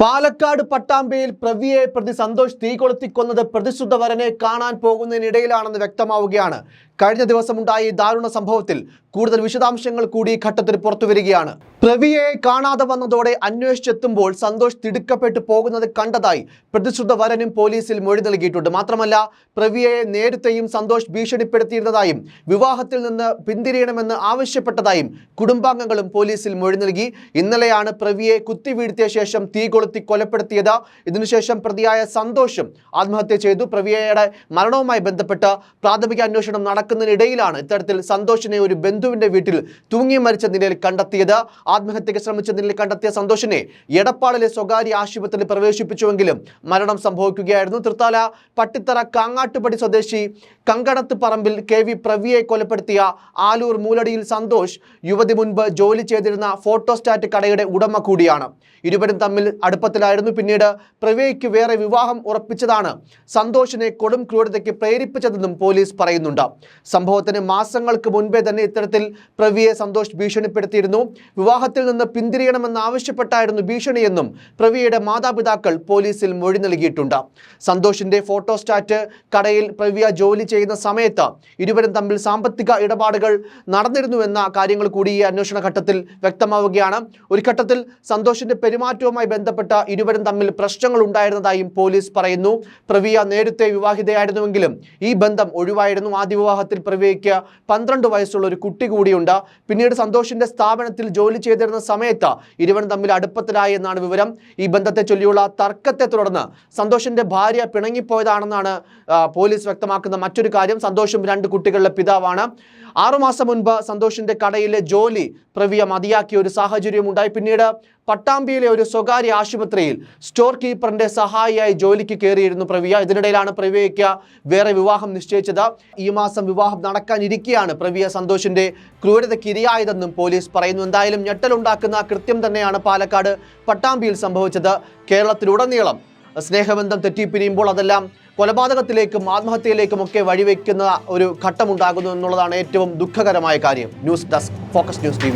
പാലക്കാട് പട്ടാമ്പയിൽ പ്രവിയെ പ്രതി സന്തോഷ് തീ കൊളുത്തിക്കൊന്നത് പ്രതിശുദ്ധ വരനെ കാണാൻ പോകുന്നതിനിടയിലാണെന്ന് വ്യക്തമാവുകയാണ്. കഴിഞ്ഞ ദിവസമുണ്ടായ ഈ ദാരുണ സംഭവത്തിൽ കൂടുതൽ വിശദാംശങ്ങൾ കൂടി ഘട്ടത്തിൽ പുറത്തുവരികയാണ് പ്രവിയെ കാണാതെ വന്നതോടെ അന്വേഷിച്ചെത്തുമ്പോൾ സന്തോഷ് തിടുക്കപ്പെട്ട് പോകുന്നത് കണ്ടതായി പ്രതിശുദ്ധ വരനും പോലീസിൽ മൊഴി നൽകിയിട്ടുണ്ട്. മാത്രമല്ല പ്രവിയെ നേരത്തെയും സന്തോഷ് ഭീഷണിപ്പെടുത്തിയിരുന്നതായും വിവാഹത്തിൽ നിന്ന് പിന്തിരിയണമെന്ന് ആവശ്യപ്പെട്ടതായും കുടുംബാംഗങ്ങളും പോലീസിൽ മൊഴി നൽകി. ഇന്നലെയാണ് പ്രവിയെ കുത്തിവീഴ്ത്തിയ ശേഷം തീ കൊലപ്പെടുത്തിയത്. ഇതിനുശേഷം പ്രതിയായ സന്തോഷം ആത്മഹത്യ ചെയ്തു. പ്രവിയയുടെ മരണവുമായി ബന്ധപ്പെട്ട് പ്രാഥമിക അന്വേഷണം നടക്കുന്നതിനിടയിലാണ് ഇത്തരത്തിൽ സന്തോഷിനെ ഒരു ബന്ധുവിന്റെ വീട്ടിൽ തൂങ്ങി മരിച്ച നിലയിൽ കണ്ടെത്തിയത്. ആത്മഹത്യക്ക് ശ്രമിച്ച നിലയിൽ കണ്ടെത്തിയ സന്തോഷിനെ എടപ്പാളിലെ സ്വകാര്യ ആശുപത്രിയിൽ പ്രവേശിപ്പിച്ചുവെങ്കിലും മരണം സംഭവിക്കുകയായിരുന്നു. തൃത്താല പട്ടിത്തറ കാങ്ങാട്ടുപടി സ്വദേശി കങ്കണത്ത് പറമ്പിൽ കെ വി പ്രവിയെ കൊലപ്പെടുത്തിയ ആലൂർ മൂലടിയിൽ സന്തോഷ് യുവതി മുൻപ് ജോലി ചെയ്തിരുന്ന ഫോട്ടോസ്റ്റാറ്റ് കടയുടെ ഉടമ കൂടിയാണ്. ഇരുവരും തമ്മിൽ അടുപ്പത്തിലായിരുന്നു. പിന്നീട് പ്രവീയ്ക്ക് വേറെ വിവാഹം ഉറപ്പിച്ചതാണ്. സന്തോഷിനെ കൊടും ക്രൂരതയ്ക്ക് പ്രേരിപ്പിച്ചതെന്നും പോലീസ് പറയുന്നുണ്ട്. സംഭവത്തിന് മാസങ്ങൾക്ക് മുൻപേ തന്നെ ഇത്തരത്തിൽ പ്രവിയെ സന്തോഷ് ഭീഷണിപ്പെടുത്തിയിരുന്നു. വിവാഹത്തിൽ നിന്ന് പിന്തിരിയണമെന്ന് ആവശ്യപ്പെട്ടായിരുന്നു ഭീഷണിയെന്നും പ്രവിയുടെ മാതാപിതാക്കൾ പോലീസിൽ മൊഴി നൽകിയിട്ടുണ്ട്. സന്തോഷിന്റെ ഫോട്ടോസ്റ്റാറ്റ് കടയിൽ പ്രവിയ ജോലി ചെയ്യുന്ന സമയത്ത് ഇരുവരും തമ്മിൽ സാമ്പത്തിക ഇടപാടുകൾ നടന്നിരുന്നുവെന്ന കാര്യങ്ങൾ കൂടി ഈ അന്വേഷണ ഘട്ടത്തിൽ വ്യക്തമാവുകയാണ്. ഒരു ഘട്ടത്തിൽ സന്തോഷിന്റെ പെരുമാറ്റവുമായി ബന്ധപ്പെട്ട ഇരുവരും തമ്മിൽ പ്രശ്നങ്ങൾ ഉണ്ടായിരുന്നതായും പോലീസ് പറയുന്നു. പ്രവിയ നേരത്തെ വിവാഹിതയായിരുന്നുവെങ്കിലും ഈ ബന്ധം ഒഴിവായിരുന്നു. ആദ്യ വിവാഹത്തിൽ പ്രവിയയ്ക്ക് പന്ത്രണ്ട് വയസ്സുള്ള ഒരു കുട്ടി കൂടിയുണ്ട്. പിന്നീട് സന്തോഷിന്റെ സ്ഥാപനത്തിൽ ജോലി ചെയ്തിരുന്ന സമയത്ത് ഇരുവരും തമ്മിൽ അടുപ്പത്തിലായി എന്നാണ് വിവരം. ഈ ബന്ധത്തെ ചൊല്ലിയുള്ള തർക്കത്തെ തുടർന്ന് സന്തോഷിന്റെ ഭാര്യ പിണങ്ങിപ്പോയതാണെന്നാണ് പോലീസ് വ്യക്തമാക്കുന്ന മറ്റൊരു കാര്യം. സന്തോഷും രണ്ട് കുട്ടികളുടെ പിതാവാണ്. ആറുമാസം മുൻപ് സന്തോഷിന്റെ കടയിലെ ജോലി പ്രവിയ മതിയാക്കിയ ഒരു സാഹചര്യം ഉണ്ടായി പിന്നീട് പട്ടാമ്പിയിലെ ഒരു സ്വകാര്യ ആശുപത്രിയിൽ സ്റ്റോർ കീപ്പറിന്റെ സഹായിയായി ജോലിക്ക് കയറിയിരുന്നു പ്രവിയ. ഇതിനിടയിലാണ് പ്രവിയയ്ക്ക് വേറെ വിവാഹം നിശ്ചയിച്ചത്. ഈ മാസം വിവാഹം നടക്കാനിരിക്കെയാണ് പ്രവിയ സന്തോഷിന്റെ ക്രൂരതയ്ക്ക് ഇരയായതെന്നും പോലീസ് പറയുന്നു. എന്തായാലും ഞെട്ടലുണ്ടാക്കുന്ന കൃത്യം തന്നെയാണ് പാലക്കാട് പട്ടാമ്പിയിൽ സംഭവിച്ചത്. കേരളത്തിലുടനീളം സ്നേഹബന്ധം തെറ്റിപ്പിരിയുമ്പോൾ അതെല്ലാം കൊലപാതകത്തിലേക്കും ആത്മഹത്യയിലേക്കും ഒക്കെ വഴിവെക്കുന്ന ഒരു ഘട്ടമുണ്ടാകുന്നു എന്നുള്ളതാണ് ഏറ്റവും ദുഃഖകരമായ കാര്യം. News desk focus news T